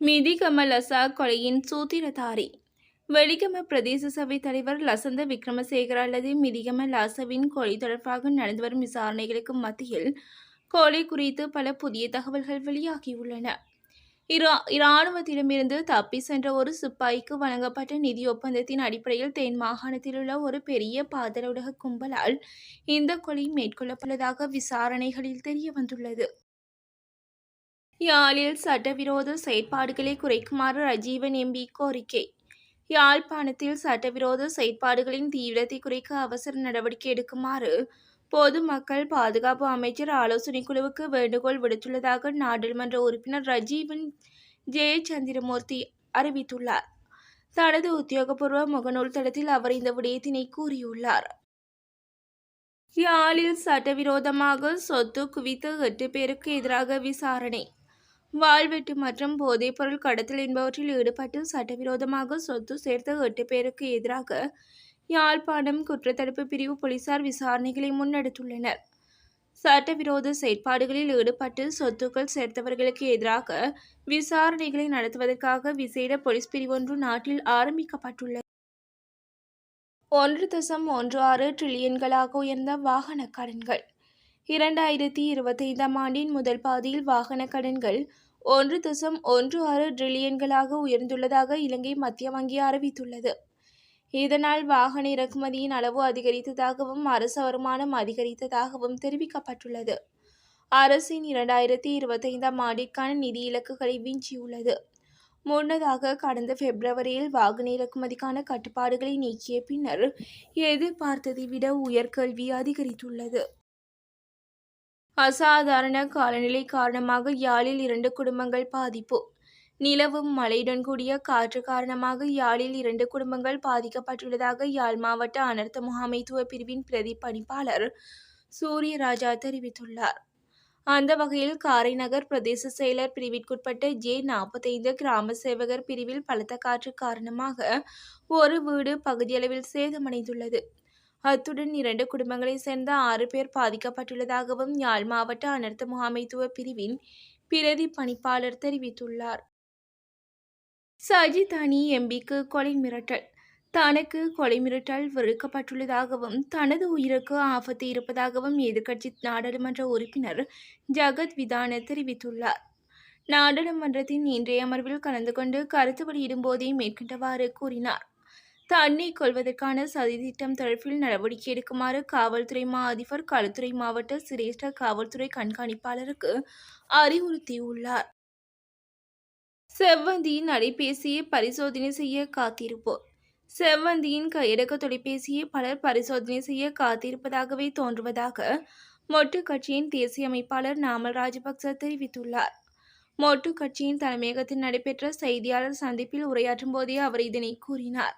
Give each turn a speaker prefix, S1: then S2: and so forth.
S1: மிதிகம லசா கொலையின் சூத்திரதாரி. வெலிகம பிரதேச சபை தலைவர் லசந்த விக்ரமசேகர அல்லது மிதிகம லாசவின் கொலை தொடர்பாக நடந்து வரும் விசாரணைகளுக்கு மத்தியில் கொலை குறித்து பல புதிய தகவல்கள் வெளியாகியுள்ளன. இரா- இராணுவத்திடமிருந்து தப்பி சென்ற ஒரு சிப்பாய்க்கு வழங்கப்பட்ட நிதி ஒப்பந்தத்தின் அடிப்படையில் தென் மாகாணத்தில் உள்ள ஒரு பெரிய பாதரவுலக கும்பலால் இந்த கொலை மேற்கொள்ளப்பட்டதாக விசாரணைகளில் தெரிய வந்துள்ளது யாழில் சட்டவிரோத செயற்பாடுகளை குறைக்குமாறு ரஜீவன் எம்பி கோரிக்கை. யாழ்ப்பாணத்தில் சட்டவிரோத செயற்பாடுகளின் தீவிரத்தை குறைக்க அவசர நடவடிக்கை எடுக்குமாறு பொதுமக்கள் பாதுகாப்பு அமைச்சர் ஆலோசனை குழுவுக்கு வேண்டுகோள் விடுத்துள்ளதாக நாடாளுமன்ற உறுப்பினர் ரஜீவன் ஜெயச்சந்திரமூர்த்தி அறிவித்துள்ளார். தனது உத்தியோகபூர்வ முகநூல் தளத்தில் அவர் இந்த விடயத்தினை கூறியுள்ளார். யாழில் சட்டவிரோதமாக சொத்து குவித்த எட்டு பேருக்கு எதிராக விசாரணை. வாழ்வெட்டு மற்றும் போதைப்பொருள் கடத்தல் என்பவற்றில் ஈடுபட்டு சட்டவிரோதமாக சொத்து சேர்த்த எட்டு பேருக்கு எதிராக யாழ்ப்பாணம் குற்றத்தடுப்பு பிரிவு போலீசார் விசாரணைகளை முன்னெடுத்துள்ளனர். சட்டவிரோத செயற்பாடுகளில் ஈடுபட்டு சொத்துக்கள் சேர்த்தவர்களுக்கு எதிராக விசாரணைகளை நடத்துவதற்காக விசேட போலீஸ் பிரிவொன்று நாட்டில் ஆரம்பிக்கப்பட்டுள்ளது. ஒன்று தசம் ஒன்று ஆறு டிரில்லியன்களாக உயர்ந்த வாகன கடன்கள். இரண்டாயிரத்தி இருபத்தைந்தாம் ஆண்டின் முதல் பாதியில் வாகன கடன்கள் ஒன்று தசம் ஒன்று ஆறு டிரில்லியன்களாக உயர்ந்துள்ளதாக இலங்கை மத்திய வங்கி அறிவித்துள்ளது. இதனால் வாகன இறக்குமதியின் அளவு அதிகரித்ததாகவும் அரசு வருமானம் அதிகரித்ததாகவும் தெரிவிக்கப்பட்டுள்ளது. அரசின் இரண்டாயிரத்தி இருபத்தைந்தாம் ஆண்டிற்கான நிதி இலக்குகளை விஞ்சியுள்ளது முன்னதாக கடந்த பிப்ரவரியில் வாகன இறக்குமதிக்கான கட்டுப்பாடுகளை நீக்கிய பின்னர் எதிர்பார்த்ததை விட உயர்கல்வி அதிகரித்துள்ளது. அசாதாரண காலநிலை காரணமாக யாழில் இரண்டு குடும்பங்கள் பாதிப்பு. நிலவும் மழையுடன் கூடிய காற்று காரணமாக யாழில் இரண்டு குடும்பங்கள் பாதிக்கப்பட்டுள்ளதாக யாழ் மாவட்ட அனர்த்த முகாமைத்துவ பிரிவின் பிரதி பணிப்பாளர் சூரியராஜா தெரிவித்துள்ளார். அந்த வகையில் காரைநகர் பிரதேச செயலர் பிரிவிற்குட்பட்ட ஜே நாற்பத்தைந்து கிராம சேவகர் பிரிவில் பலத்த காற்று காரணமாக ஒரு வீடு பகுதியளவில் சேதமடைந்துள்ளது. அத்துடன் இரண்டு குடும்பங்களைச் சேர்ந்த ஆறு பேர் பாதிக்கப்பட்டுள்ளதாகவும் யாழ் மாவட்ட அனர்த்த முகாமைத்துவ பிரிவின் பிரதி பணிப்பாளர் தெரிவித்துள்ளார். சஜித் அணி எம்பிக்கு கொலை மிரட்டல். தனக்கு கொலை மிரட்டல் விடுக்கப்பட்டுள்ளதாகவும் தனது உயிருக்கு ஆபத்து இருப்பதாகவும் எதிர்க்கட்சி நாடாளுமன்ற உறுப்பினர் ஜகத் விதான தெரிவித்துள்ளார். நாடாளுமன்றத்தின் இன்றைய அமர்வில் கலந்து கொண்டு கருத்து வெளியிடும் போதே மேற்கண்டவாறு கூறினார். தண்ணீர் கொள்வதற்கான சதித்திட்டம் தொடர்பில் நடவடிக்கை எடுக்குமாறு காவல்துறை மா அதிபர் களுத்துறை மாவட்ட சிரேஷ்ட காவல்துறை கண்காணிப்பாளருக்கு அறிவுறுத்தியுள்ளார். செவ்வந்தியின் அலைபேசியை பரிசோதனை செய்ய காத்திருப்போர். செவ்வந்தியின் கையடக்க தொலைபேசியை பலர் பரிசோதனை செய்ய காத்திருப்பதாகவே தோன்றுவதாக மொட்டு கட்சியின் தேசிய அமைப்பாளர் நாமல் ராஜபக்ச தெரிவித்துள்ளார். மொட்டு கட்சியின் தலைமையகத்தில் நடைபெற்ற செய்தியாளர் சந்திப்பில் உரையாற்றும் போதே அவர் இதனை கூறினார்.